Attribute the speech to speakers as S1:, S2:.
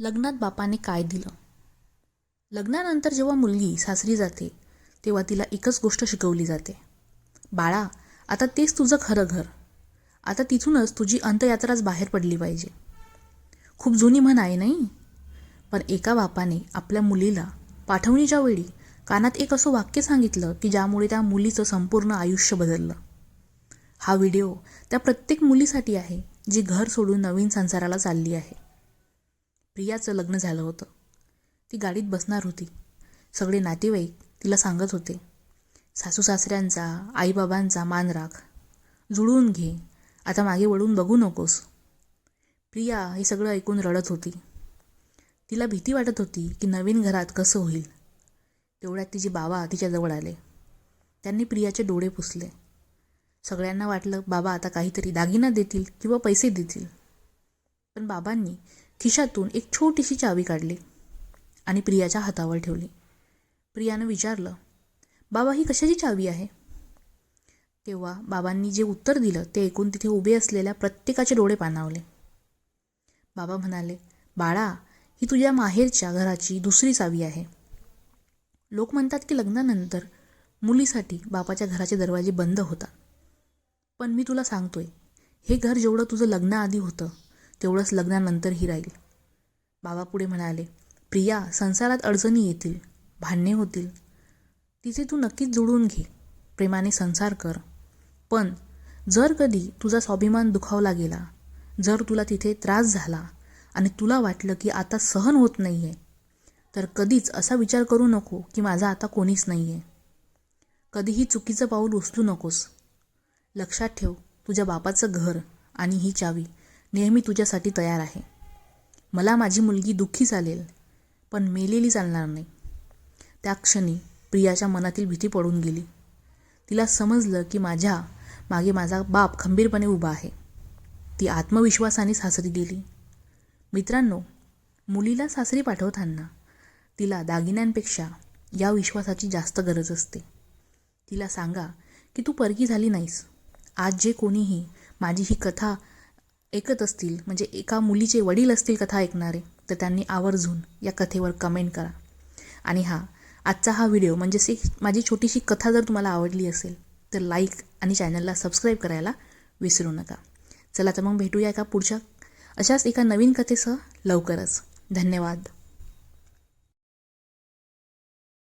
S1: लग्नात बापाने काय दिलं? लग्नानंतर जेव्हा मुलगी सासरी जाते तेव्हा तिला एकच गोष्ट शिकवली जाते. बाळा आता तेच तुझं खरं घर. आता तिथूनच तुझी अंतयात्राच बाहेर पडली पाहिजे. खूप जुनी म्हण आहे नाही? पण एका बापाने आपल्या मुलीला पाठवणीच्या वेळी कानात एक असं वाक्य सांगितलं की ज्यामुळे त्या मुलीचं संपूर्ण आयुष्य बदललं. हा व्हिडिओ त्या प्रत्येक मुलीसाठी आहे जी घर सोडून नवीन संसाराला चालली आहे. प्रियाचं लग्न झालं होतं. ती गाडीत बसणार होती. सगळे नातेवाईक तिला सांगत होते. सासू सासऱ्यांचा आईबाबांचा मान राख. जुळवून घे. आता मागे वळून बघू नकोस. प्रिया हे सगळं ऐकून रडत होती. तिला भीती वाटत होती की नवीन घरात कसं होईल. तेवढ्यात तिचे बाबा तिच्याजवळ आले. त्यांनी प्रियाचे डोळे पुसले. सगळ्यांना वाटलं बाबा आता काहीतरी दागिना देतील किंवा पैसे देतील. पण बाबांनी खिशातून एक छोटीशी चावी काढली आणि प्रियाच्या हातावर ठेवली. प्रियानं विचारलं बाबा ही कशाची चावी आहे? तेव्हा बाबांनी जे उत्तर दिलं ते ऐकून तिथे उभे असलेल्या प्रत्येकाचे डोळे पाणावले. बाबा म्हणाले बाळा ही तुझ्या माहेरच्या घराची दुसरी चावी आहे. लोक म्हणतात की लग्नानंतर मुलीसाठी बापाच्या घराचे दरवाजे बंद होतात. पण मी तुला सांगतोय हे घर जेवढं तुझं लग्नाआधी होतं तेवढंच लग्नानंतरही राहील. बाबा पुढे म्हणाले प्रिया संसारात अडचणी येतील भांडणे होतील. तिथे तू नक्कीच जुळून घे. प्रेमाने संसार कर. पण जर कधी तुझा स्वाभिमान दुखावला गेला जर तुला तिथे त्रास झाला आणि तुला वाटलं की आता सहन होत नाही आहे तर कधीच असा विचार करू नको की माझा आता कोणीच नाही आहे कधीही चुकीचं पाऊल उचलू नकोस. लक्षात ठेव तुझ्या बापाचं घर आणि ही चावी. नेहमी तुझ्यासाठी तयार आहे. मला माझी मुलगी दुःखी चालेल पण मेलेली चालणार नाही. त्या क्षणी प्रियाच्या मनातील भीती पडून गेली. तिला समजलं की माझ्या मागे माझा बाप खंबीरपणे उभा आहे. ती आत्मविश्वासाने सासरी गेली. मित्रांनो मुलीला सासरी पाठवताना तिला दागिन्यांपेक्षा या विश्वासाची जास्त गरज असते. तिला सांगा की तू परकी झाली नाहीस. आज जे कोणीही माझी ही कथा ऐकत असतील म्हणजे एका मुलीचे वडील असतील कथा ऐकणारे तर त्यांनी आवर्जून या कथेवर कमेंट करा. आणि हा आजचा हा व्हिडिओ म्हणजे सी माझी छोटीशी कथा जर तुम्हाला आवडली असेल तर लाईक आणि चॅनलला सबस्क्राईब करायला विसरू नका. चला तर मग भेटूया एका पुढच्या अशाच एका नवीन कथेसह लवकरच. धन्यवाद.